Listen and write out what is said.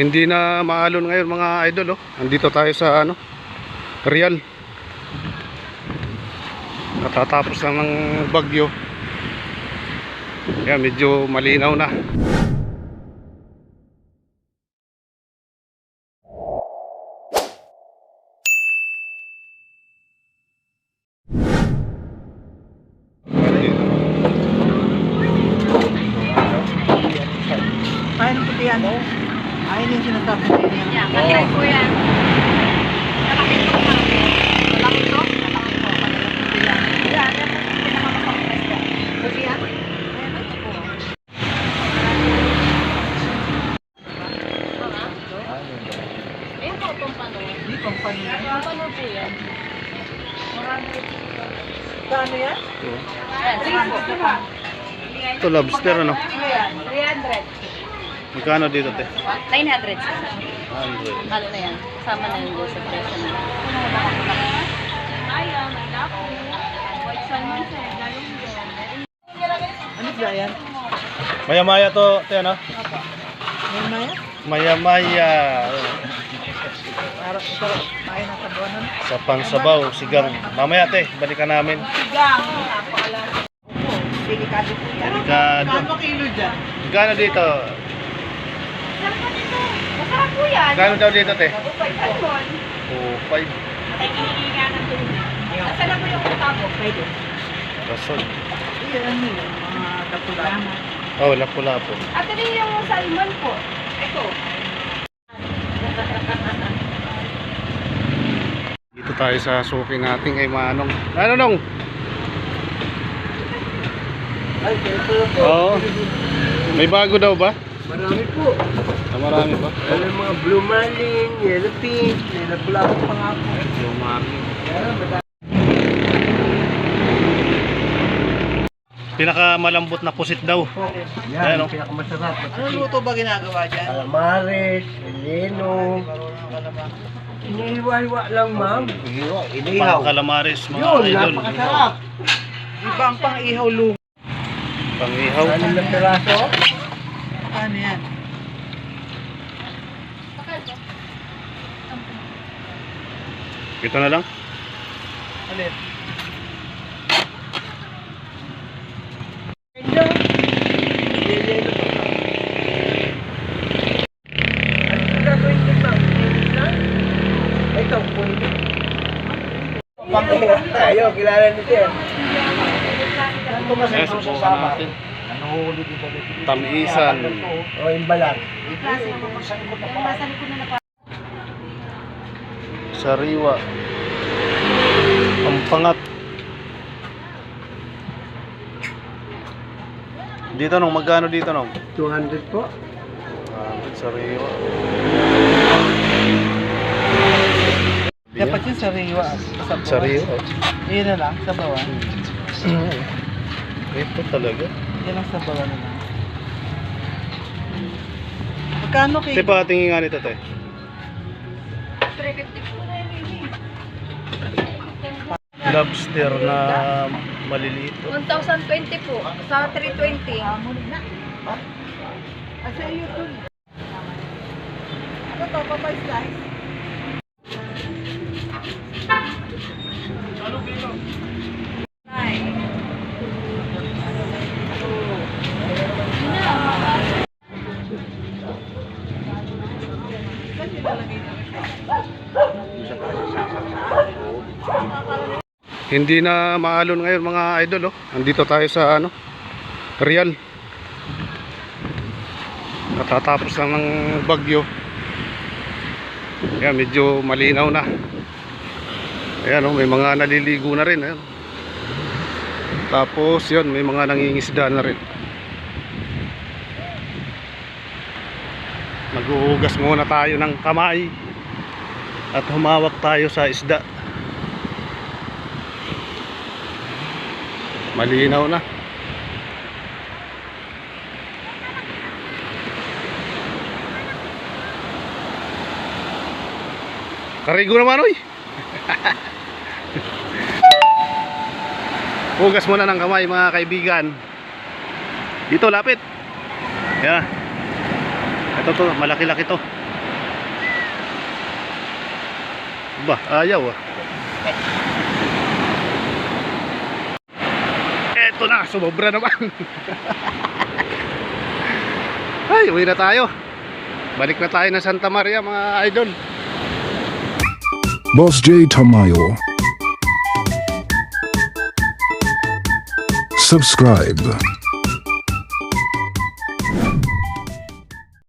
Hindi na maalon ngayon mga idol oh. Andito tayo sa ano? Real. Natatapos lang ng bagyo. Kaya medyo malinaw na. Ng puti yan. Ayun yung sinasabi ko yan. Yan, katry po yan. Malaki po. Malaki po? Malaki po. Malaki po yung pinakamasakit yan. Puti yan? Ayan, ito po. Ayun po, pampano. Hindi pang paano yan. Pampano po yan. Paano yan? Ayan, 3 Ito lobster ano? 300. Magkano dito te? 900 sir. 100. Ano na yan? Kasama na yung sa presyo na. Ano ba yan? Maya-maya to, te ano? May maya? Maya-maya. Para sarap. Kaya ng sabawan Sa pansabaw, sigang. Mamaya te, balikan namin. Sigang. Napakala. Opo, delikado po yan. Delikado. Kano kilo dyan? Magkano dito? Masarap po yan. Magkano daw dito te? Salmon. Oh, 5. Nakikihinga ng tubig. Na po yung tabo? Pwede. Kapulahan. Oh, lapu-lapu. At ito yung salmon po. Ito. Dito tayo sa suki natin kay Manong. Ano nong? Ay, ito. Oo. May bago daw ba? Marami po. Ah, marami ba? Ano yung mga blue marlin, yellow pink, may nagpula pa nga po. Ayan, madami. Pinakamalambot na pusit daw. Yan, Ayan, oh. pinakamasarap. Ano luto ba ginagawa dyan? Calamares, eleno. Inihiwa-hiwa lang, ma'am. Inihiwa, Pang calamares mga Yun, idol. napakasarap. Iba ang pang-ihaw luto. Pangihaw. Ano na piraso? Ano yan? Ito na lang. Alin? Ito, pwede. Tayo, kilala nito yan. Saan ko Ayan, masarap sa subukan sama? natin. Ano huli dito dito? Tamisan. O, yung balat. Sariwa. Ang pangat. Dito nung, magkano dito nung? 200 po. Ah, sariwa. Dapat yung sariwa. Sa Sariwa. Yun na lang, sa bawah. Ito talaga. Yan ang sa bawah na lang. Magkano kayo? Te, patingin nga nito, te. 350 po. Lobster na maliliit. 1,020 po. Sa 320. Asa iyo to? Ano to, papay slice? Hindi na maalon ngayon mga idol oh. Andito tayo sa ano? Real. Natatapos lang ng bagyo. Kaya medyo malinaw na. Ayan oh, may mga naliligo na rin. Ayan. Tapos yun, may mga nangingisda na rin. Maghuhugas muna tayo ng kamay at humawak tayo sa isda. malinaw na. Karigo naman oy. Hugas muna ng kamay mga kaibigan. Dito lapit. Yan. Ito to malaki laki to. Ba ayaw ah. Eto na, sumobra naman. Ay, uwi na tayo. Balik na tayo na Santa Maria mga idol. Boss J Tamayo. Subscribe.